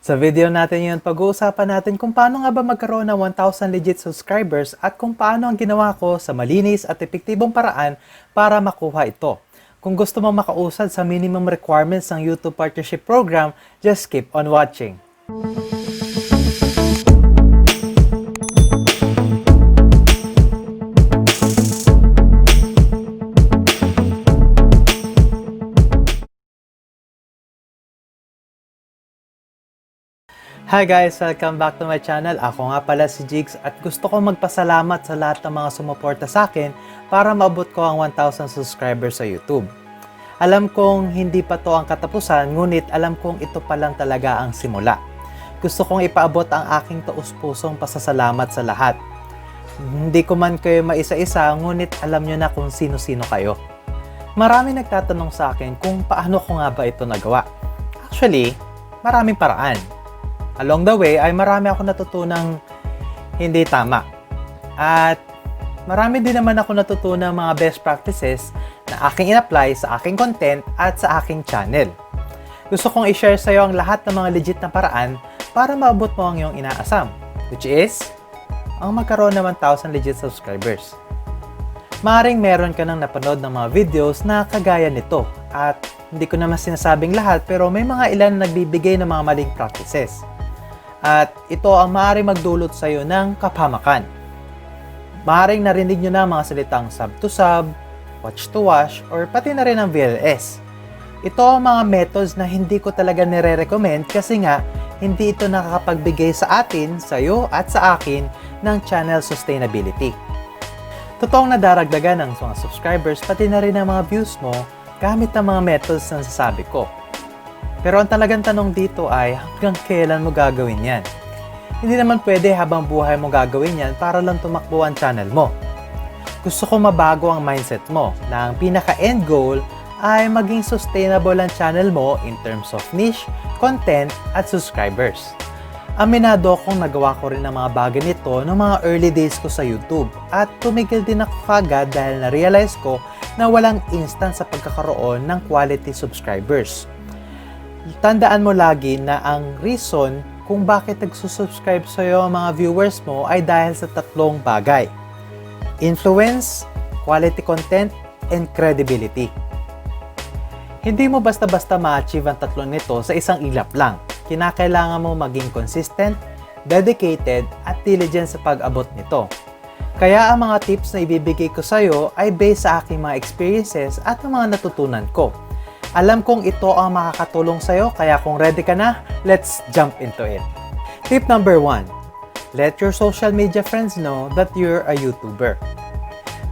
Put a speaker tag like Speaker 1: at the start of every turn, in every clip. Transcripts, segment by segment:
Speaker 1: Sa video natin yun, pag-uusapan natin kung paano nga ba magkaroon ng 1,000 legit subscribers at kung paano ang ginawa ko sa malinis at epektibong paraan para makuha ito. Kung gusto mo makausad sa minimum requirements ng YouTube Partnership Program, just keep on watching. Hi guys! Welcome back to my channel. Ako nga pala si Jigs at gusto ko magpasalamat sa lahat ng mga sumuporta sa akin para maabot ko ang 1,000 subscribers sa YouTube. Alam kong hindi pa to ang katapusan, ngunit alam kong ito pa lang talaga ang simula. Gusto kong ipaabot ang aking taus-pusong pasasalamat sa lahat. Hindi ko man kayo maisa-isa, ngunit alam nyo na kung sino-sino kayo. Marami nagtatanong sa akin kung paano ko nga ba ito nagawa. Actually, maraming paraan along the way ay marami ako natutunang hindi tama. At marami din naman ako natutunang mga best practices na aking in-apply sa aking content at sa aking channel. Gusto kong i-share sa iyo ang lahat ng mga legit na paraan para maabot mo ang iyong inaasam, which is ang magkaroon ng 1,000 legit subscribers. Maaring meron ka nang napanood ng mga videos na kagaya nito at hindi ko naman sinasabing lahat pero may mga ilan na nagbibigay ng mga maling practices. At ito ang maaari magdulot sa iyo ng kapamakan. Maaring narinig nyo na mga salitang sub to sub, watch to watch, or pati na rin ang VLS. Ito ang mga methods na hindi ko talaga nire-recommend kasi nga hindi ito nakakapagbigay sa atin, sa iyo at sa akin ng channel sustainability. Totoong nadaragdagan ng mga subscribers pati na rin ang mga views mo gamit ang mga methods na sasabi ko. Pero ang talagang tanong dito ay hanggang kailan mo gagawin yan? Hindi naman pwede habang buhay mo gagawin yan para lang tumakbo ang channel mo. Gusto ko mabago ang mindset mo na ang pinaka-end goal ay maging sustainable ang channel mo in terms of niche, content, at subscribers. Aminado akong nagawa ko rin ang mga bagay nito noong mga early days ko sa YouTube at tumigil din ako kagad dahil na-realize ko na walang instant sa pagkakaroon ng quality subscribers tandaan mo lagi na ang reason kung bakit nagsusubscribe sa iyo ang mga viewers mo ay dahil sa tatlong bagay. Influence, quality content, and credibility. Hindi mo basta-basta ma-achieve ang tatlong nito sa isang ilap lang. Kinakailangan mo maging consistent, dedicated, at diligent sa pag-abot nito. Kaya ang mga tips na ibibigay ko sa iyo ay based sa aking mga experiences at ang mga natutunan ko alam kong ito ang makakatulong sa'yo, kaya kung ready ka na, let's jump into it. Tip number 1. Let your social media friends know that you're a YouTuber.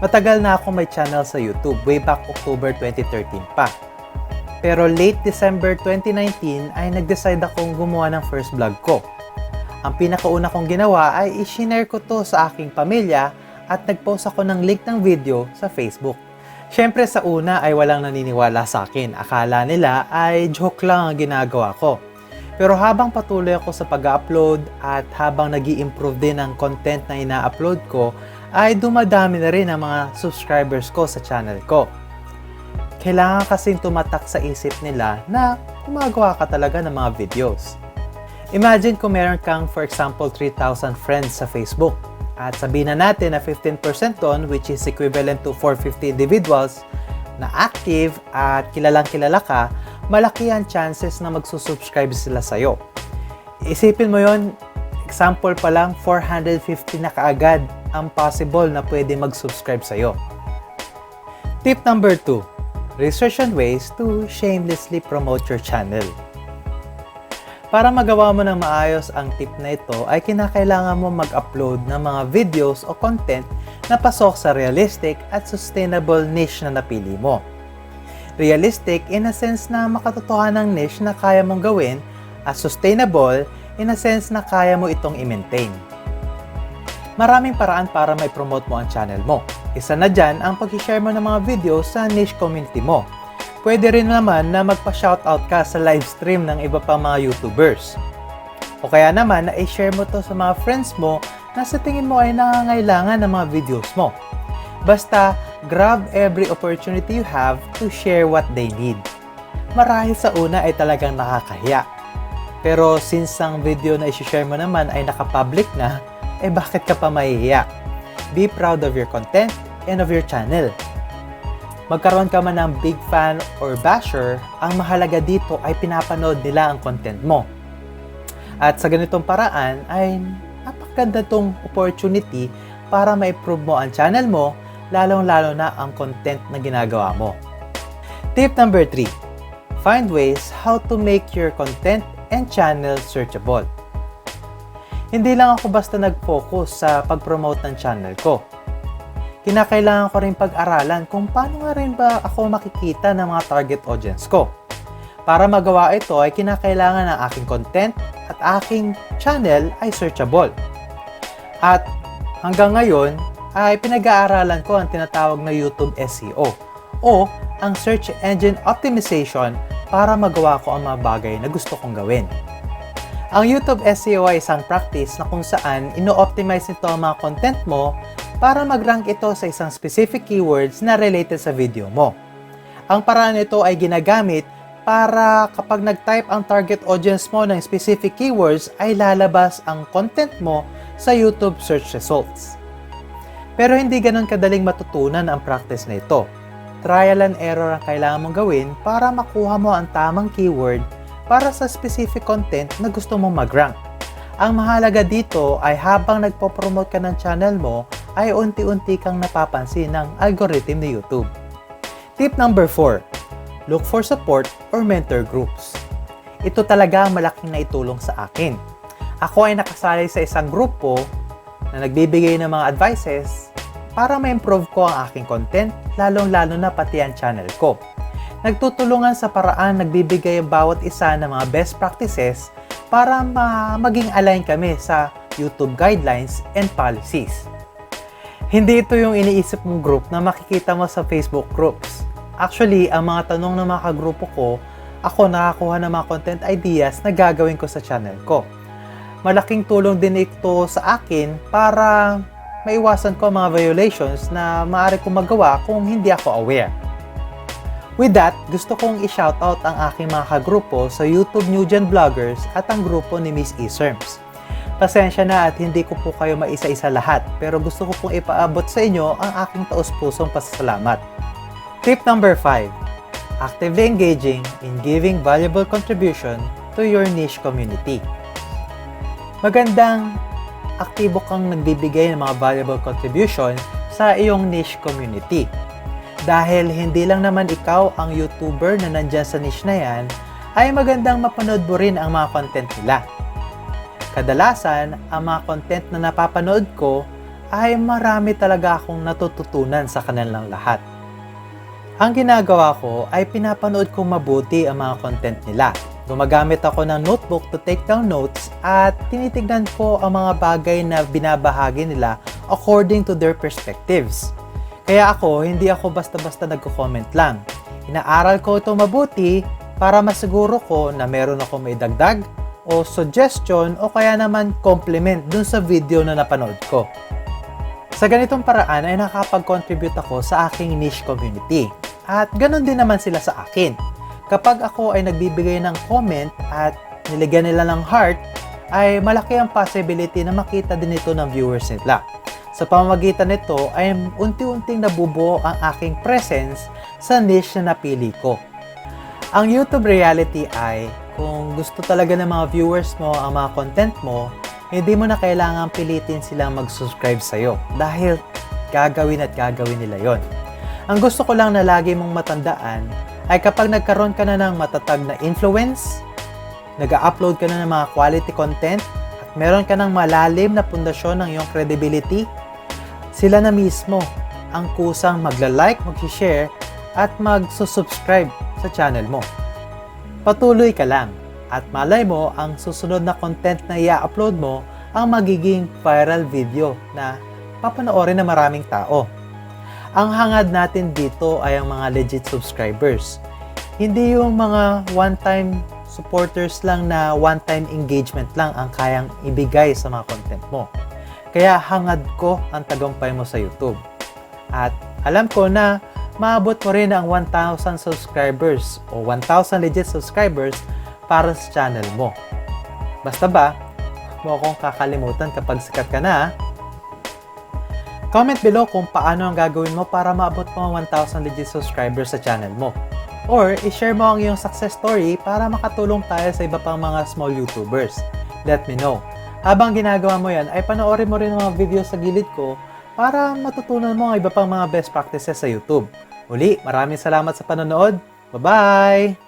Speaker 1: Matagal na ako may channel sa YouTube, way back October 2013 pa. Pero late December 2019 ay nag-decide akong gumawa ng first vlog ko. Ang pinakauna kong ginawa ay i-share ko to sa aking pamilya at nag-post ako ng link ng video sa Facebook. Siyempre sa una ay walang naniniwala sa akin. Akala nila ay joke lang ang ginagawa ko. Pero habang patuloy ako sa pag-upload at habang nag improve din ang content na ina-upload ko, ay dumadami na rin ang mga subscribers ko sa channel ko. Kailangan kasing tumatak sa isip nila na gumagawa ka talaga ng mga videos. Imagine kung meron kang for example 3,000 friends sa Facebook at sabihin na natin na 15% doon, which is equivalent to 450 individuals na active at kilalang kilala ka, malaki ang chances na magsusubscribe sila sa'yo. Isipin mo yon example pa lang, 450 na kaagad ang possible na pwede mag-subscribe sa'yo. Tip number 2. Research on ways to shamelessly promote your channel. Para magawa mo ng maayos ang tip na ito ay kinakailangan mo mag-upload ng mga videos o content na pasok sa realistic at sustainable niche na napili mo. Realistic in a sense na makatotohanan ng niche na kaya mong gawin at sustainable in a sense na kaya mo itong i-maintain. Maraming paraan para may promote mo ang channel mo. Isa na dyan ang pag-share mo ng mga videos sa niche community mo Pwede rin naman na magpa-shoutout ka sa live stream ng iba pang mga YouTubers. O kaya naman na i-share mo to sa mga friends mo na sa tingin mo ay nangangailangan ng mga videos mo. Basta, grab every opportunity you have to share what they need. Marahil sa una ay talagang nakakahiya. Pero since ang video na isi-share mo naman ay nakapublic na, eh bakit ka pa mahihiya? Be proud of your content and of your channel. Magkaroon ka man ng big fan or basher, ang mahalaga dito ay pinapanood nila ang content mo. At sa ganitong paraan ay napakaganda tong opportunity para ma-improve mo ang channel mo, lalong-lalo na ang content na ginagawa mo. Tip number 3. Find ways how to make your content and channel searchable. Hindi lang ako basta nag-focus sa pag-promote ng channel ko. Kinakailangan ko rin pag-aralan kung paano nga rin ba ako makikita ng mga target audience ko. Para magawa ito ay kinakailangan ng aking content at aking channel ay searchable. At hanggang ngayon ay pinag-aaralan ko ang tinatawag na YouTube SEO o ang Search Engine Optimization para magawa ko ang mga bagay na gusto kong gawin. Ang YouTube SEO ay isang practice na kung saan ino-optimize nito ang mga content mo para mag-rank ito sa isang specific keywords na related sa video mo. Ang paraan nito ay ginagamit para kapag nag-type ang target audience mo ng specific keywords ay lalabas ang content mo sa YouTube search results. Pero hindi ganun kadaling matutunan ang practice na ito. Trial and error ang kailangan mong gawin para makuha mo ang tamang keyword para sa specific content na gusto mong mag-rank. Ang mahalaga dito ay habang nagpo-promote ka ng channel mo, ay unti-unti kang napapansin ng algorithm ni YouTube. Tip number 4. Look for support or mentor groups. Ito talaga ang malaking naitulong sa akin. Ako ay nakasali sa isang grupo na nagbibigay ng mga advices para ma-improve ko ang aking content, lalong-lalo na pati ang channel ko nagtutulungan sa paraan nagbibigay ang bawat isa ng mga best practices para ma- maging align kami sa YouTube guidelines and policies. Hindi ito yung iniisip mong group na makikita mo sa Facebook groups. Actually, ang mga tanong ng mga kagrupo ko, ako nakakuha ng mga content ideas na gagawin ko sa channel ko. Malaking tulong din ito sa akin para maiwasan ko ang mga violations na maaari kong magawa kung hindi ako aware. With that, gusto kong i-shoutout ang aking mga kagrupo sa YouTube New Gen Vloggers at ang grupo ni Miss Eserms. Pasensya na at hindi ko po kayo maisa-isa lahat, pero gusto ko pong ipaabot sa inyo ang aking taus-pusong pasasalamat. Tip number 5. Actively engaging in giving valuable contribution to your niche community. Magandang aktibo kang nagbibigay ng mga valuable contribution sa iyong niche community dahil hindi lang naman ikaw ang YouTuber na nandyan sa niche na yan, ay magandang mapanood mo rin ang mga content nila. Kadalasan, ang mga content na napapanood ko ay marami talaga akong natututunan sa kanilang lahat. Ang ginagawa ko ay pinapanood kong mabuti ang mga content nila. Gumagamit ako ng notebook to take down notes at tinitignan ko ang mga bagay na binabahagi nila according to their perspectives. Kaya ako, hindi ako basta-basta nagko-comment lang. Inaaral ko ito mabuti para masiguro ko na meron ako may dagdag o suggestion o kaya naman compliment dun sa video na napanood ko. Sa ganitong paraan ay nakapag-contribute ako sa aking niche community. At ganun din naman sila sa akin. Kapag ako ay nagbibigay ng comment at niligyan nila ng heart, ay malaki ang possibility na makita din ito ng viewers nila. Sa pamamagitan nito ay unti-unting nabubuo ang aking presence sa niche na napili ko. Ang YouTube reality ay kung gusto talaga ng mga viewers mo ang mga content mo, hindi mo na kailangan pilitin silang mag-subscribe sa'yo dahil gagawin at gagawin nila yon. Ang gusto ko lang na lagi mong matandaan ay kapag nagkaroon ka na ng matatag na influence, nag-upload ka na ng mga quality content, at meron ka ng malalim na pundasyon ng iyong credibility, sila na mismo ang kusang magla-like, mag-share at mag-subscribe sa channel mo. Patuloy ka lang at malay mo ang susunod na content na i-upload mo ang magiging viral video na papanoorin ng maraming tao. Ang hangad natin dito ay ang mga legit subscribers. Hindi yung mga one-time supporters lang na one-time engagement lang ang kayang ibigay sa mga content mo. Kaya hangad ko ang tagumpay mo sa YouTube. At alam ko na maabot mo rin ang 1,000 subscribers o 1,000 legit subscribers para sa channel mo. Basta ba, mo akong kakalimutan kapag sikat ka na. Comment below kung paano ang gagawin mo para maabot mo ang 1,000 legit subscribers sa channel mo. Or, i-share mo ang iyong success story para makatulong tayo sa iba pang mga small YouTubers. Let me know. Habang ginagawa mo yan, ay panoorin mo rin mga video sa gilid ko para matutunan mo ang iba pang mga best practices sa YouTube. Uli, maraming salamat sa panonood. Bye-bye!